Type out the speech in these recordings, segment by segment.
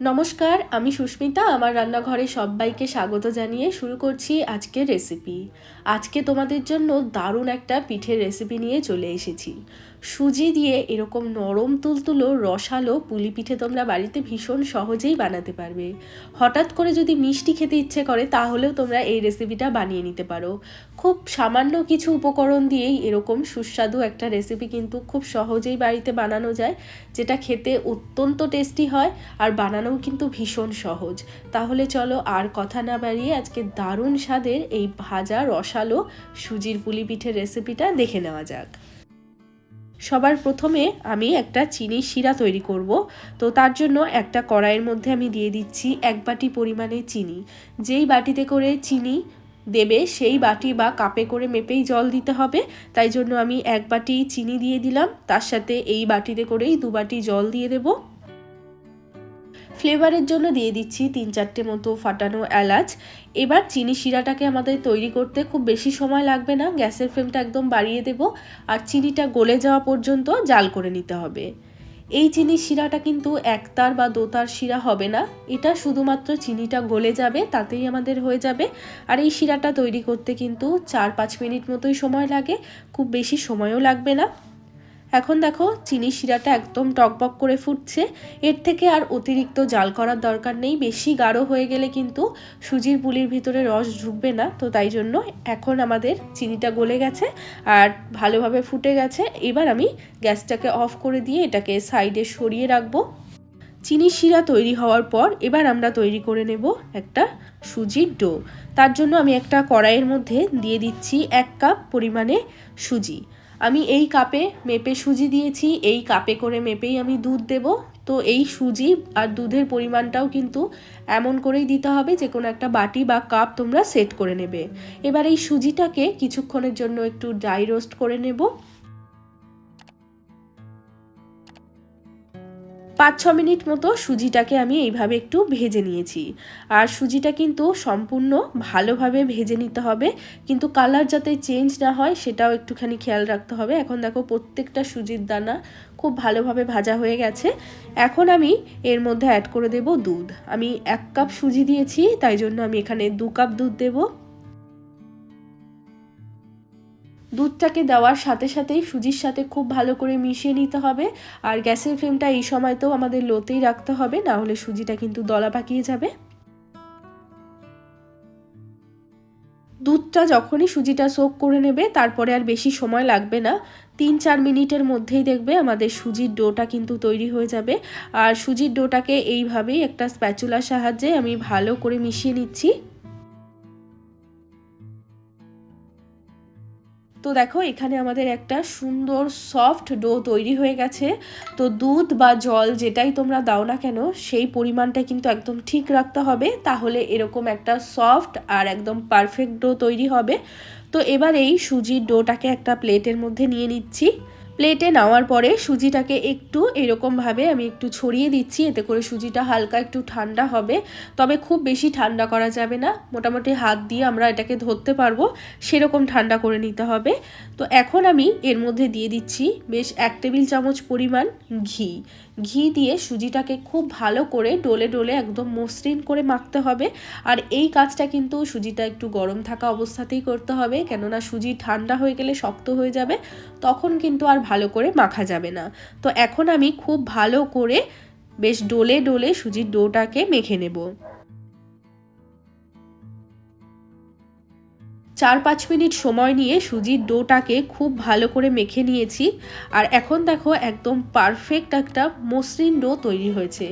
নমস্কার, আমি সুস্মিতা। আমার রান্নাঘরে সবাইকে স্বাগত জানিয়ে শুরু করছি আজকের রেসিপি আজকে তোমাদের জন্য দারুণ একটা পিঠের রেসিপি নিয়ে চলে এসেছি। সুজি দিয়ে এরকম নরম তুলতুলো রসালো পুলি পিঠে তোমরা বাড়িতে ভীষণ সহজেই বানাতে পারবে। হঠাৎ করে যদি মিষ্টি খেতে ইচ্ছে করে, তাহলেও তোমরা এই রেসিপিটা বানিয়ে নিতে পারো। খুব সামান্য কিছু উপকরণ দিয়েই এরকম সুস্বাদু একটা রেসিপি কিন্তু খুব সহজেই বাড়িতে বানানো যায়, যেটা খেতে অত্যন্ত টেস্টি হয় আর বানানোও কিন্তু ভীষণ সহজ। তাহলে চলো আর কথা না বাড়িয়ে আজকে দারুণ স্বাদের এই ভাজা রসালো সুজির পুলি পিঠের রেসিপিটা দেখে নেওয়া যাক। সবার প্রথমে আমি একটা চিনির শিরা তৈরি করব। তো তার জন্য একটা কড়াইয়ের মধ্যে আমি দিয়ে দিচ্ছি এক বাটি পরিমাণে চিনি। যেই বাটিতে করে চিনি দেবে, সেই বাটি বা কাপে করে মেপেই জল দিতে হবে। তাই জন্য আমি এক বাটি চিনি দিয়ে দিলাম। তার সাথে এই বাটিতে করেই দু বাটি জল দিয়ে দেবো। ফ্লেভারের জন্য দিয়ে দিচ্ছি তিন চারটে মতো ফাটানো এলাচ। এবার চিনি শিরাটাকে আমাদের তৈরি করতে খুব বেশি সময় লাগবে না, গ্যাসের ফ্লেমটা একদম বাড়িয়ে দেব আর চিনিটা গলে যাওয়া পর্যন্ত জাল করে নিতে হবে। এই চিনি শিরাটা কিন্তু একতার বা দোতার শিরা হবে না, এটা শুধুমাত্র চিনিটা গলে যাবে তাতেই আমাদের হয়ে যাবে। আর এই শিরাটা তৈরি করতে কিন্তু চার পাঁচ মিনিট মতোই সময় লাগে, খুব বেশি সময়ও লাগবে না। এখন দেখো চিনি শিরাটা একদম টকবক করে ফুটছে। এর থেকে আর অতিরিক্ত জাল করার দরকার নেই। বেশি গাঢ় হয়ে গেলে কিন্তু সুজির পুলির ভিতরে রস ঢুকবে না। তো তাই জন্য এখন আমাদের চিনিটা গলে গেছে আর ভালোভাবে ফুটে গেছে। এবার আমি গ্যাসটাকে অফ করে দিয়ে এটাকে সাইডে সরিয়ে রাখব। চিনি শিরা তৈরি হওয়ার পর এবার আমরা তৈরি করে নেব একটা সুজির ডো। তার জন্য আমি একটা কড়াইয়ের মধ্যে দিয়ে দিচ্ছি এক কাপ পরিমাণে সুজি। আমি এই কাপে মেপে সুজি দিয়েছি, এই কাপে করে মেপেই আমি দুধ দেব। তো এই সুজি আর দুধের পরিমাণটাও কিন্তু এমন করেই দিতে হবে যে কোনো একটা বাটি বা কাপ তোমরা সেট করে নেবে। এবার এই সুজিটাকে কিছুক্ষণের জন্য একটু ড্রাই রোস্ট করে নেব। পাঁচ ছ মিনিট মতো সুজিটাকে আমি এইভাবে একটু ভেজে নিয়েছি। আর সুজিটা কিন্তু সম্পূর্ণ ভালোভাবে ভেজে নিতে হবে। কিন্তু কালার যাতে চেঞ্জ না হয়, সেটাও একটুখানি খেয়াল রাখতে হবে। এখন দেখো প্রত্যেকটা সুজির দানা খুব ভালোভাবে ভাজা হয়ে গেছে। এখন আমি এর মধ্যে অ্যাড করে দেব দুধ। আমি এক কাপ সুজি দিয়েছি, তাই জন্য আমি এখানে দু কাপ দুধ দেবো। দুধটাকে দেওয়ার সাথে সাথেই সুজির সাথে খুব ভালো করে মিশিয়ে নিতে হবে। আর গ্যাসের ফ্লেমটা এই সময়তেও আমাদের লোতেই রাখতে হবে, না হলে সুজিটা কিন্তু দলা পাকিয়ে যাবে। দুধটা যখনই সুজিটা সোক করে নেবে, তারপরে আর বেশি সময় লাগবে না। তিন চার মিনিটের মধ্যেই দেখবে আমাদের সুজির ডোটা কিন্তু তৈরি হয়ে যাবে। আর সুজির ডোটাকে এইভাবেই একটা স্প্যাচুলার সাহায্যে আমি ভালো করে মিশিয়ে নিচ্ছি। তো দেখো, এখানে আমাদের একটা সুন্দর সফট ডো তৈরি হয়ে গেছে। তো দুধ বা জল যেটাই তোমরা দাও না কেন, সেই পরিমাণটা কিন্তু একদম ঠিক রাখতে হবে। তাহলে এরকম একটা সফট আর একদম পারফেক্ট ডো তৈরি হবে। তো এবার এই সুজির ডোটাকে একটা প্লেটের মধ্যে নিয়ে নিচ্ছি। প্লেটে নেওয়ার পরে সুজিটাকে একটু এরকমভাবে আমি একটু ছড়িয়ে দিচ্ছি, এতে করে সুজিটা হালকা একটু ঠান্ডা হবে। তবে খুব বেশি ঠান্ডা করা যাবে না। মোটামুটি হাত দিয়ে আমরা এটাকে ধরতে পারব। সেরকম ঠান্ডা করে নিতে হবে। তো এখন আমি এর মধ্যে দিয়ে দিচ্ছি বেশ এক টেবিল চামচ পরিমাণ ঘি। ঘি দিয়ে সুজিটাকে খুব ভালো করে ডোলে ডোলে একদম মসৃণ করে মাখতে হবে। আর এই কাজটা কিন্তু সুজিটা একটু গরম থাকা অবস্থাতেই করতে হবে। কেননা সুজি ঠান্ডা হয়ে গেলে শক্ত হয়ে যাবে। তখন কিন্তু আর ভালো করে মাখা যাবে না। তো এখন আমি খুব ভালো করে বেশ ডোলে ডোলে সুজির ডোটাকে মেখে নেব। চার পাঁচ মিনিট সময় নিয়ে সুজির ডোটাকে খুব ভালো করে মেখে নিয়েছি। আর এখন দেখো একদম পারফেক্ট একটা মসৃণ ডো তৈরি হয়েছে।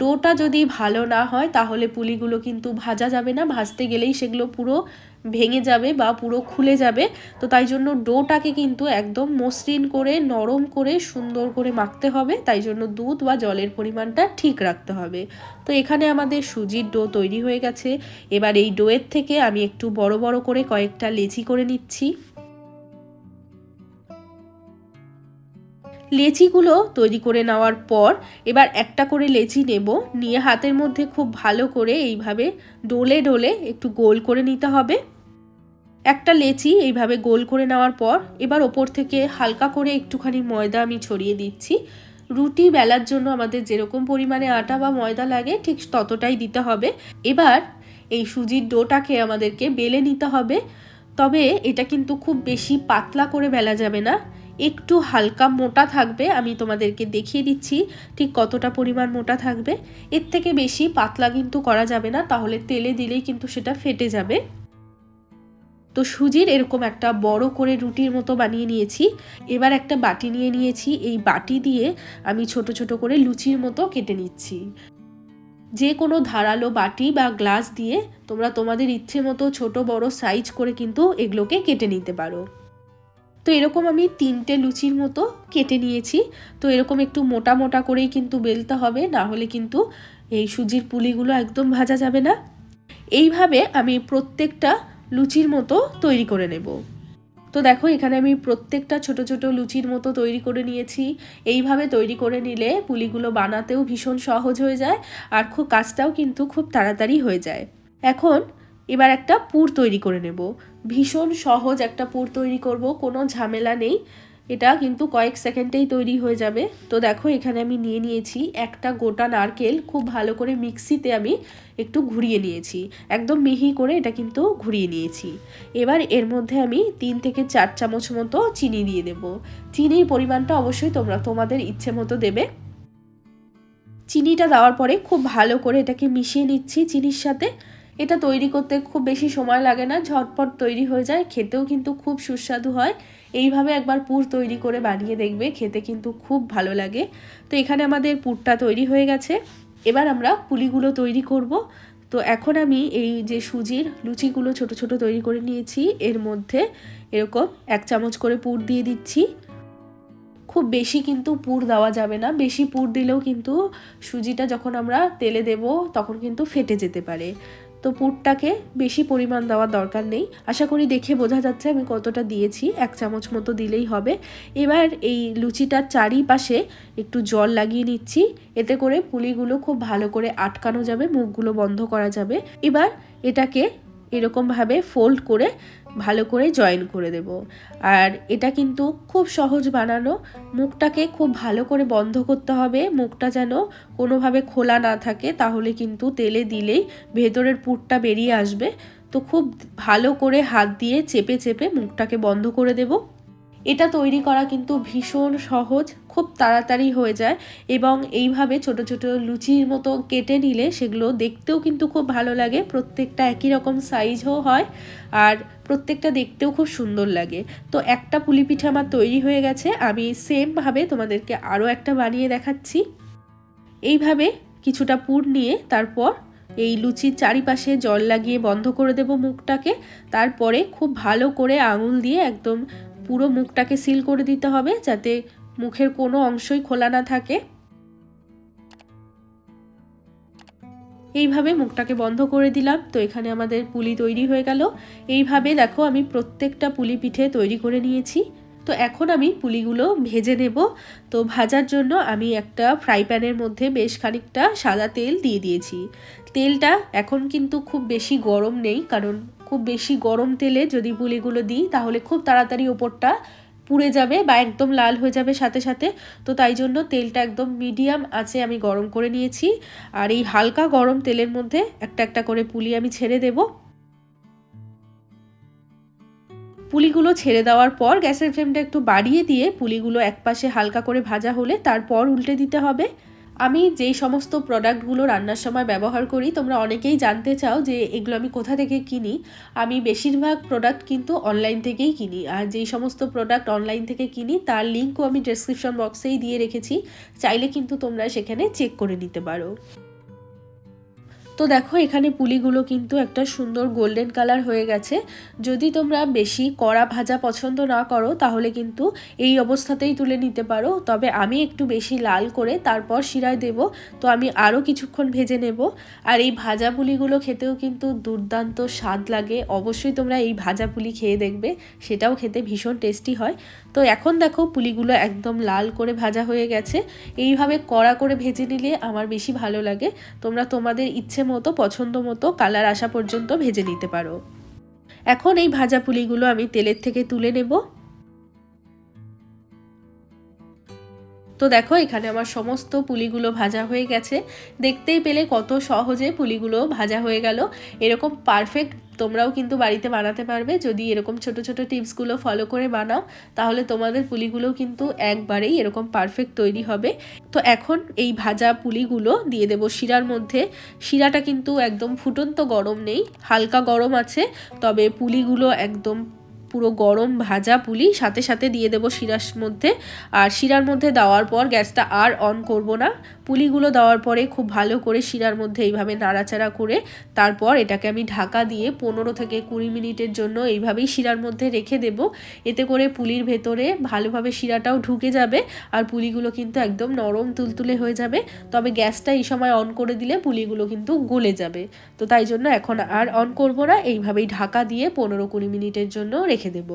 ডোটা যদি ভালো না হয় তাহলে পুলিগুলো কিন্তু ভাজা যাবে না, ভাজতে গেলেই সেগুলো পুরো ভেঙে যাবে বা পুরো খুলে যাবে। তো তাই জন্য ডোটাকে কিন্তু একদম মসৃণ করে, নরম করে, সুন্দর করে মাখতে হবে। তাই জন্য দুধ বা জলের পরিমাণটা ঠিক রাখতে হবে। তো এখানে আমাদের সুজির ডো তৈরি হয়ে গেছে। এবার এই ডোয়ের থেকে আমি একটু বড় বড় করে কয়েকটা লেচি করে নিচ্ছি। লেচিগুলো তৈরি করে নেওয়ার পর এবার একটা করে লেচি নেব। নিয়ে হাতের মধ্যে খুব ভালো করে এইভাবে ডোলে ডোলে একটু গোল করে নিতে হবে। একটা লেচি এইভাবে গোল করে নেওয়ার পর এবার ওপর থেকে হালকা করে একটুখানি ময়দা আমি ছড়িয়ে দিচ্ছি। রুটি বেলার জন্য আমাদের যেরকম পরিমাণে আটা বা ময়দা লাগে, ঠিক ততটাই দিতে হবে। এবার এই সুজির ডোটাকে আমাদেরকে বেলে নিতে হবে। তবে এটা কিন্তু খুব বেশি পাতলা করে বেলা যাবে না। একটু হালকা মোটা থাকবে, আমি তোমাদেরকে দেখিয়ে দিচ্ছি ঠিক কতটা পরিমাণ মোটা থাকবে। এর থেকে বেশি পাতলা কিন্তু করা যাবে না, তাহলে তেলে দিলেই কিন্তু সেটা ফেটে যাবে। তো সুজির এরকম একটা বড় করে রুটির মতো বানিয়ে নিয়েছি। এবার একটা বাটি নিয়ে নিয়েছি, এই বাটি দিয়ে আমি ছোট ছোট করে লুচির মতো কেটে নিচ্ছি। যে কোনো ধারালো বাটি বা গ্লাস দিয়ে তোমরা তোমাদের ইচ্ছে মতো ছোট বড় সাইজ করে কিন্তু এগুলোকে কেটে নিতে পারো। তো এরকম আমি তিনটে লুচির মতো কেটে নিয়েছি। তো এরকম একটু মোটা মোটা করেই কিন্তু বেলতে হবে, না হলে কিন্তু এই সুজির পুলিগুলো একদম ভাজা যাবে না। এইভাবে আমি প্রত্যেকটা লুচির মতো তৈরি করে নেব। তো দেখো, এখানে আমি প্রত্যেকটা ছোট ছোট লুচির মতো তৈরি করে নিয়েছি। এইভাবে তৈরি করে নিলে পুলিগুলো বানাতেও ভীষণ সহজ হয়ে যায় আর খুব কাজটাও কিন্তু খুব তাড়াতাড়ি হয়ে যায়। এখন এবার একটা পুর তৈরি করে নেব। ভীষণ সহজ একটা পুর তৈরি করব, কোনো ঝামেলা নেই। এটা কিন্তু কয়েক সেকেন্ডেই তৈরি হয়ে যাবে। তো দেখো, এখানে আমি নিয়ে নিয়েছি একটা গোটা নারকেল। খুব ভালো করে মিক্সিতে আমি একটু ঘুরিয়ে নিয়েছি। একদম মিহি করে এটা কিন্তু ঘুরিয়ে নিয়েছি। এবার এর মধ্যে আমি তিন থেকে চার চামচ মতো চিনি দিয়ে দেব। চিনির পরিমাণটা অবশ্যই তোমরা তোমাদের ইচ্ছে মতো দেবে। চিনিটা দেওয়ার পরে খুব ভালো করে এটাকে মিশিয়ে নিচ্ছি চিনির সাথে। এটা তৈরি করতে খুব বেশি সময় লাগে না, ঝটপট তৈরি হয়ে যায়, খেতেও কিন্তু খুব সুস্বাদু হয়। এইভাবে একবার পুর তৈরি করে বানিয়ে দেখবে, খেতে কিন্তু খুব ভালো লাগে। তো এখানে আমাদের পুরটা তৈরি হয়ে গেছে। এবার আমরা পুলিগুলো তৈরি করব। তো এখন আমি এই যে সুজির লুচিগুলো ছোট ছোট তৈরি করে নিয়েছি, এর মধ্যে এরকম এক চামচ করে পুর দিয়ে দিচ্ছি। খুব বেশি কিন্তু পুর দেওয়া যাবে না, বেশি পুর দিলেও কিন্তু সুজিটা যখন আমরা তেলে দেব, তখন কিন্তু ফেটে যেতে পারে। তো পুরটাকে বেশি পরিমাণ দেওয়ার দরকার নেই। আশা করি দেখে বোঝা যাচ্ছে আমি কতটা দিয়েছি, এক চামচ মতো দিলেই হবে। এবার এই লুচিটার চারিপাশে একটু জল লাগিয়ে নিচ্ছি। এতে করে পুলিগুলো খুব ভালো করে আটকানো যাবে, মুখগুলো বন্ধ করা যাবে। এবার এটাকে এরকমভাবে ফোল্ড করে ভালো করে জয়েন করে দেব। আর এটা কিন্তু খুব সহজ বানানো। মুখটাকে খুব ভালো করে বন্ধ করতে হবে। মুখটা যেন কোনোভাবে খোলা না থাকে, তাহলে কিন্তু তেলে দিলেই ভেতরের পুরটা বেরিয়ে আসবে। তো খুব ভালো করে হাত দিয়ে চেপে চেপে মুখটাকে বন্ধ করে দেবো। এটা তৈরি করা কিন্তু ভীষণ সহজ, খুব তাড়াতাড়ি হয়ে যায় এবং এইভাবে ছোট ছোট লুচির মতো কেটে নিলে সেগুলো দেখতেও কিন্তু খুব ভালো লাগে, প্রত্যেকটা একই রকম সাইজও হয় আর প্রত্যেকটা দেখতেও খুব সুন্দর লাগে। তো একটা পুলি পিঠা আমার তৈরি হয়ে গেছে, আমি সেমভাবে তোমাদেরকে আরও একটা বানিয়ে দেখাচ্ছি। এইভাবে কিছুটা পুর নিয়ে তারপর এই লুচির চারিপাশে জল লাগিয়ে বন্ধ করে দেব মুখটাকে, তারপরে খুব ভালো করে আঙুল দিয়ে একদম পুরো মুখটাকে সিল করে দিতে হবে যাতে মুখের কোনো অংশই খোলা না থাকে। এইভাবে মুখটাকে বন্ধ করে দিলাম। তো এখানে আমাদের পুলি তৈরি হয়ে গেল। এইভাবে দেখো আমি প্রত্যেকটা পুলি পিঠে তৈরি করে নিয়েছি। তো এখন আমি পুলিগুলো ভেজে নেব। তো ভাজার জন্য আমি একটা ফ্রাই প্যানের মধ্যে বেশ খানিকটা সাদা তেল দিয়ে দিয়েছি। তেলটা এখন কিন্তু খুব বেশি গরম নেই কারণ খুব বেশি গরম তেলে যদি পুলিগুলো দিই, তাহলে খুব তাড়াতাড়ি ওপরটা পুড়ে যাবে বা একদম লাল হয়ে যাবে সাথে সাথে। তো তাই জন্য তেলটা একদম মিডিয়াম আছে আমি গরম করে নিয়েছি। আর এই হালকা গরম তেলের মধ্যে একটা একটা করে পুলি আমি ছেড়ে দেব। পুলিগুলো ছেড়ে দেওয়ার পর গ্যাসের ফ্লেমটা একটু বাড়িয়ে দিয়ে পুলিগুলো একপাশে হালকা করে ভাজা হলে তারপর উল্টে দিতে হবে। আমি যেই সমস্ত প্রোডাক্টগুলো রান্নার সময় ব্যবহার করি, তোমরা অনেকেই জানতে চাও যে এগুলো আমি কোথা থেকে কিনি। আমি বেশিরভাগ প্রোডাক্ট কিন্তু অনলাইন থেকেই কিনি। আর যেই সমস্ত প্রোডাক্ট অনলাইন থেকে কিনি, তার লিঙ্কও আমি ডেসক্রিপশন বক্সেই দিয়ে রেখেছি। চাইলে কিন্তু তোমরা সেখানে চেক করে নিতে পারো। তো দেখো, এখানে পুলিগুলো কিন্তু একটা সুন্দর গোল্ডেন কালার হয়ে গেছে। যদি তোমরা বেশি কড়া ভাজা পছন্দ না করো, তাহলে কিন্তু এই অবস্থাতেই তুলে নিতে পারো। তবে আমি একটু বেশি লাল করে তারপর শিরায় দেব, তো আমি আরও কিছুক্ষণ ভেজে নেব। আর এই ভাজা পুলিগুলো খেতেও কিন্তু দুর্দান্ত স্বাদ লাগে। অবশ্যই তোমরা এই ভাজা পুলি খেয়ে দেখবে, সেটাও খেতে ভীষণ টেস্টি হয়। তো এখন দেখো, পুলিগুলো একদম লাল করে ভাজা হয়ে গেছে। এইভাবে কড়া করে ভেজে নিলে আমার বেশি ভালো লাগে। তোমরা তোমাদের ইচ্ছে মতো, পছন্দ মতো কালার আসা পর্যন্ত ভেজে নিতে পারো। এখন এই ভাজা পুলিগুলো আমি তেলের থেকে তুলে নেব। তো দেখো, এখানে আমার সমস্ত পুলিগুলো ভাজা হয়ে গেছে। দেখতেই পেলে কত সহজে পুলিগুলো ভাজা হয়ে গেল। এরকম পারফেক্ট তোমরাও কিন্তু বাড়িতে বানাতে পারবে। যদি এরকম ছোট ছোট টিপসগুলো ফলো করে বানাও, তাহলে তোমাদের পুলিগুলোও কিন্তু একবারেই এরকম পারফেক্ট তৈরি হবে। তো এখন এই ভাজা পুলিগুলো দিয়ে দেবো শিরার মধ্যে। শিরাটা কিন্তু একদম ফুটন্ত গরম নেই, হালকা গরম আছে, তবে পুলিগুলো একদম পুরো গরম ভাজা পুলি সাথে সাথে দিয়ে দেবো শিরার মধ্যে। আর শিরার মধ্যে দেওয়ার পর গ্যাসটা আর অন করব না। পুলিগুলো দেওয়ার পরে খুব ভালো করে শিরার মধ্যে এইভাবে নাড়াচাড়া করে তারপর এটাকে আমি ঢাকা দিয়ে পনেরো থেকে কুড়ি মিনিটের জন্য এইভাবেই শিরার মধ্যে রেখে দেব। এতে করে পুলির ভেতরে ভালোভাবে শিরাটাও ঢুকে যাবে আর পুলিগুলো কিন্তু একদম নরম তুলতুলে হয়ে যাবে। তবে গ্যাসটা এই সময় অন করে দিলে পুলিগুলো কিন্তু গলে যাবে। তো তাই জন্য এখন আর অন করব না। এইভাবেই ঢাকা দিয়ে পনেরো কুড়ি মিনিটের জন্য রেখে দেব।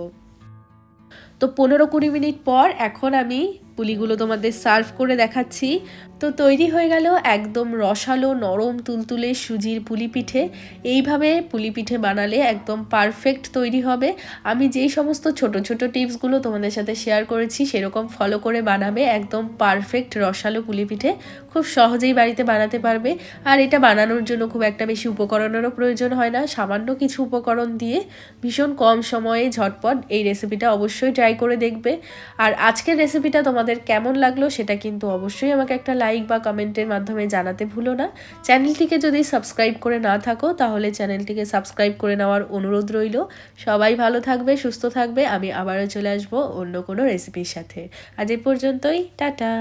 তো পনেরো কুড়ি মিনিট পর এখন আমি পুলিগুলো তোমাদের সার্ভ করে দেখাচ্ছি। তো তৈরি হয়ে গেল একদম রসালো, নরম, তুলতুলে সুজির পুলি পিঠে এইভাবে পুলি পিঠে বানালে একদম পারফেক্ট তৈরি হবে। আমি যেই সমস্ত ছোট ছোট টিপসগুলো তোমাদের সাথে শেয়ার করেছি, সেরকম ফলো করে বানাবে একদম পারফেক্ট রসালো পুলি পিঠে খুব সহজেই বাড়িতে বানাতে পারবে। আর এটা বানানোর জন্য খুব একটা বেশি উপকরণেরও প্রয়োজন হয় না। সামান্য কিছু উপকরণ দিয়ে ভীষণ কম সময়ে ঝটপট এই রেসিপিটা অবশ্যই ট্রাই করে দেখবে। আর আজকের রেসিপিটা তোমাদের কেমন লাগল সেটা কিন্তু অবশ্যই আমাকে একটা লাইক বা কমেন্টের মাধ্যমে জানাতে ভুলো না। চ্যানেলটিকে যদি সাবস্ক্রাইব করে না থাকো, তাহলে চ্যানেলটিকে সাবস্ক্রাইব করে নেওয়ার অনুরোধ রইল। সবাই ভালো থাকবে, সুস্থ থাকবে। আমি আবারও চলে আসব অন্য কোনো রেসিপির সাথে। আজ এ পর্যন্তই, টাটা!